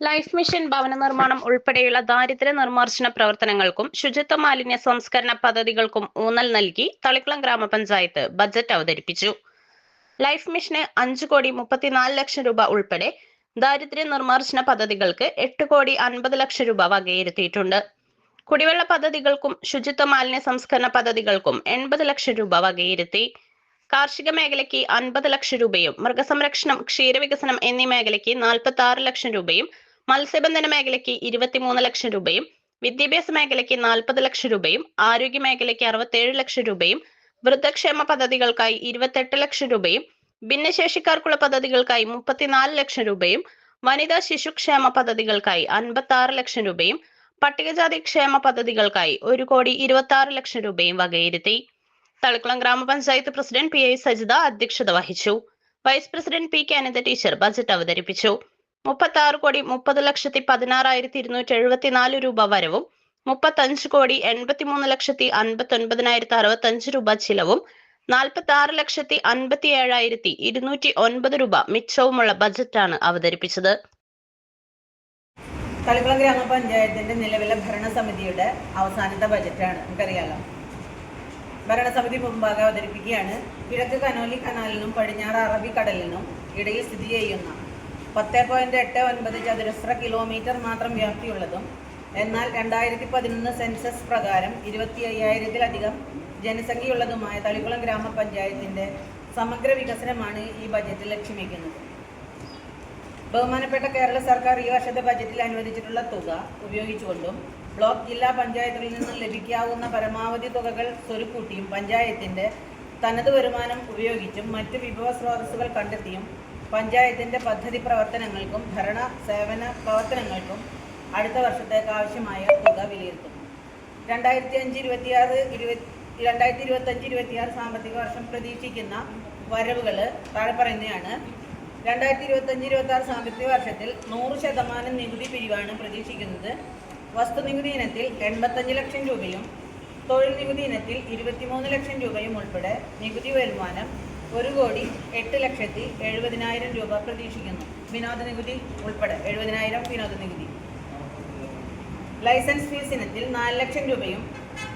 Life mission ഭവന നിർമ്മാണം ഉൾപ്പെടെയുള്ള ദാരിദ്ര്യ നിർമ്മാർജന പ്രവർത്തനങ്ങൾക്കും ശുചിത്വ മാലിന്യ സംസ്കരണ പദ്ധതികൾക്കും ഊന്നൽ നൽകി തളിക്കുളം ഗ്രാമപഞ്ചായത്ത് ബജറ്റ് അവതരിപ്പിച്ചു. ലൈഫ് മിഷന് അഞ്ചു കോടി മുപ്പത്തിനാല് ലക്ഷം രൂപ ഉൾപ്പെടെ ദാരിദ്ര്യ നിർമ്മാർജന പദ്ധതികൾക്ക് എട്ട് കോടി അൻപത് ലക്ഷം രൂപ വകയിരുത്തിയിട്ടുണ്ട്. കുടിവെള്ള പദ്ധതികൾക്കും ശുചിത്വ മാലിന്യ സംസ്കരണ പദ്ധതികൾക്കും എൺപത് ലക്ഷം രൂപ വകയിരുത്തി. കാർഷിക മേഖലയ്ക്ക് അൻപത് ലക്ഷം രൂപയും മൃഗസംരക്ഷണം ക്ഷീരവികസനം എന്നീ മേഖലയ്ക്ക് നാൽപ്പത്തി ആറ് ലക്ഷം രൂപയും മത്സ്യബന്ധന മേഖലയ്ക്ക് ഇരുപത്തിമൂന്ന് ലക്ഷം രൂപയും വിദ്യാഭ്യാസ മേഖലയ്ക്ക് നാൽപ്പത് ലക്ഷം രൂപയും ആരോഗ്യ മേഖലയ്ക്ക് അറുപത്തേഴ് ലക്ഷം രൂപയും വൃദ്ധക്ഷേമ പദ്ധതികൾക്കായി ഇരുപത്തെട്ട് ലക്ഷം രൂപയും ഭിന്നശേഷിക്കാർക്കുള്ള പദ്ധതികൾക്കായി മുപ്പത്തിനാല് ലക്ഷം രൂപയും വനിതാ ശിശുക്ഷേമ പദ്ധതികൾക്കായി അൻപത്തി ആറ് ലക്ഷം രൂപയും പട്ടികജാതി ക്ഷേമ പദ്ധതികൾക്കായി ഒരു കോടി ഇരുപത്തി ആറ് ലക്ഷം രൂപയും വകയിരുത്തി. തളിക്കുളം ഗ്രാമപഞ്ചായത്ത് പ്രസിഡന്റ് പി ഐ സജിത അധ്യക്ഷത വഹിച്ചു. Vice president P K Anantha teacher budget അവതരിപ്പിച്ചു. മുപ്പത്തി ആറ് കോടി മുപ്പത് ലക്ഷത്തി പതിനാറായിരത്തി ഇരുന്നൂറ്റി എഴുപത്തിനാല് രൂപ വരവും മുപ്പത്തഞ്ച് കോടി എൺപത്തിമൂന്ന് ലക്ഷത്തി അൻപത്തി ഒൻപതിനായിരത്തി അറുപത്തഞ്ച് രൂപ ചിലവും നാൽപ്പത്തി ആറ് ലക്ഷത്തി അൻപത്തി ഏഴായിരത്തി ഇരുന്നൂറ്റി ഒൻപത് രൂപ മിച്ചവുമുള്ള ബജറ്റാണ് അവതരിപ്പിച്ചത്. തളിക്കുളം ഗ്രാമപഞ്ചായത്തിന്റെ നിലവിലെ ഭരണസമിതിയുടെ അവസാനത്തെ ബജറ്റാണ്. നമുക്കറിയാലോ. ഭരണസമിതി മുമ്പാകെ അവതരിപ്പിക്കുകയാണ്. കിഴക്ക് കനോലി കനാലിനും പടിഞ്ഞാറ് അറബിക്കടലിനും ഇടയിൽ സ്ഥിതി ചെയ്യുന്ന പത്ത് പോയിന്റ് എട്ട് ഒൻപത് ചതുരശ്ര കിലോമീറ്റർ മാത്രം വ്യാപ്തിയുള്ളതും എന്നാൽ രണ്ടായിരത്തി പതിനൊന്ന് സെൻസസ് പ്രകാരം ഇരുപത്തി അയ്യായിരത്തിലധികം ജനസംഖ്യയുള്ളതുമായ തളിക്കുളം ഗ്രാമപഞ്ചായത്തിന്റെ സമഗ്ര വികസനമാണ് ഈ ബജറ്റ് ലക്ഷ്യമിക്കുന്നത്. ബഹുമാനപ്പെട്ട കേരള സർക്കാർ ഈ വർഷത്തെ ബജറ്റിൽ അനുവദിച്ചിട്ടുള്ള തുക ഉപയോഗിച്ചുകൊണ്ടും ബ്ലോക്ക് ജില്ലാ പഞ്ചായത്തുകളിൽ നിന്നും ലഭിക്കാവുന്ന പരമാവധി തുകകൾ സ്വരുക്കൂട്ടിയും പഞ്ചായത്തിന്റെ തനത് വരുമാനം ഉപയോഗിച്ചും മറ്റ് വിഭവ സ്രോതസ്സുകൾ കണ്ടെത്തിയും പഞ്ചായത്തിന്റെ പദ്ധതി പ്രവർത്തനങ്ങൾക്കും ഭരണ സേവന പ്രവർത്തനങ്ങൾക്കും അടുത്ത വർഷത്തേക്ക് ആവശ്യമായ തുക വിലയിരുത്തും രണ്ടായിരത്തി അഞ്ച് ഇരുപത്തിയാറ് ഇരുപത്തി രണ്ടായിരത്തി ഇരുപത്തഞ്ച് ഇരുപത്തിയാറ് സാമ്പത്തിക വർഷം പ്രതീക്ഷിക്കുന്ന വരവുകൾ താഴെ പറയുന്നതാണ്. രണ്ടായിരത്തി ഇരുപത്തഞ്ച് ഇരുപത്തി ആറ് സാമ്പത്തിക വർഷത്തിൽ നൂറ് ശതമാനം നികുതി പിരിവാണ് പ്രതീക്ഷിക്കുന്നത്. വസ്തുനികുതി ഇനത്തിൽ എൺപത്തഞ്ച് ലക്ഷം രൂപയും തൊഴിൽ നികുതി ഇനത്തിൽ ഇരുപത്തിമൂന്ന് ലക്ഷം രൂപയും ഉൾപ്പെടെ നികുതി വരുമാനം ഒരു കോടി എട്ട് ലക്ഷത്തി എഴുപതിനായിരം രൂപ പ്രതീക്ഷിക്കുന്നു. വിനോദ നികുതി ഉൾപ്പെടെ എഴുപതിനായിരം വിനോദ നികുതി. ലൈസൻസ് ഫീസ് ഇനത്തിൽ നാല് ലക്ഷം രൂപയും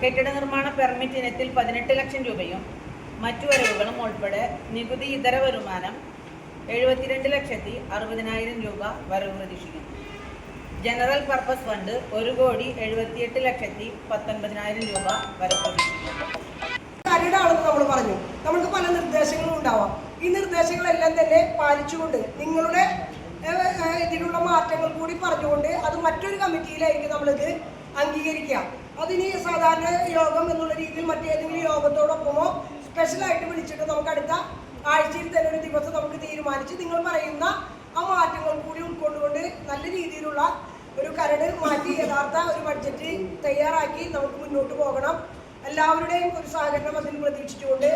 കെട്ടിട നിർമ്മാണ പെർമിറ്റ് ഇനത്തിൽ പതിനെട്ട് ലക്ഷം രൂപയും മറ്റു വരവുകളും ഉൾപ്പെടെ നികുതി ഇതര വരുമാനം എഴുപത്തിരണ്ട് ലക്ഷത്തി അറുപതിനായിരം രൂപ വരവ് പ്രതീക്ഷിക്കുന്നു. ജനറൽ പർപ്പസ് ഫണ്ട് ഒരു കോടി എഴുപത്തിയെട്ട് ലക്ഷത്തി പത്തൊൻപതിനായിരം രൂപ വരവ് പ്രതീക്ഷിക്കുന്നു. ഉണ്ടാവാം. ഈ നിർദ്ദേശങ്ങളെല്ലാം തന്നെ പാലിച്ചുകൊണ്ട് നിങ്ങളുടെ ഇതിലുള്ള മാറ്റങ്ങൾ കൂടി പറഞ്ഞുകൊണ്ട് അത് മറ്റൊരു കമ്മിറ്റിയിലായിരിക്കും നമ്മളിത് അംഗീകരിക്കുക. അതിന് സാധാരണ യോഗം എന്നുള്ള രീതിയിൽ മറ്റേതെങ്കിലും യോഗത്തോടൊപ്പമോ സ്പെഷ്യലായിട്ട് വിളിച്ചിട്ട് നമുക്ക് അടുത്ത ആഴ്ചയിൽ തന്നെ ഒരു ദിവസം നമുക്ക് തീരുമാനിച്ച് നിങ്ങൾ പറയുന്ന ആ മാറ്റങ്ങൾ കൂടി ഉൾക്കൊണ്ടുകൊണ്ട് നല്ല രീതിയിലുള്ള ഒരു കരട് മാറ്റി യഥാർത്ഥ ഒരു ബഡ്ജറ്റ് തയ്യാറാക്കി നമുക്ക് മുന്നോട്ട് പോകണം. എല്ലാവരുടെയും ഒരു സഹകരണം അതിൽ പ്രതീക്ഷിച്ചുകൊണ്ട്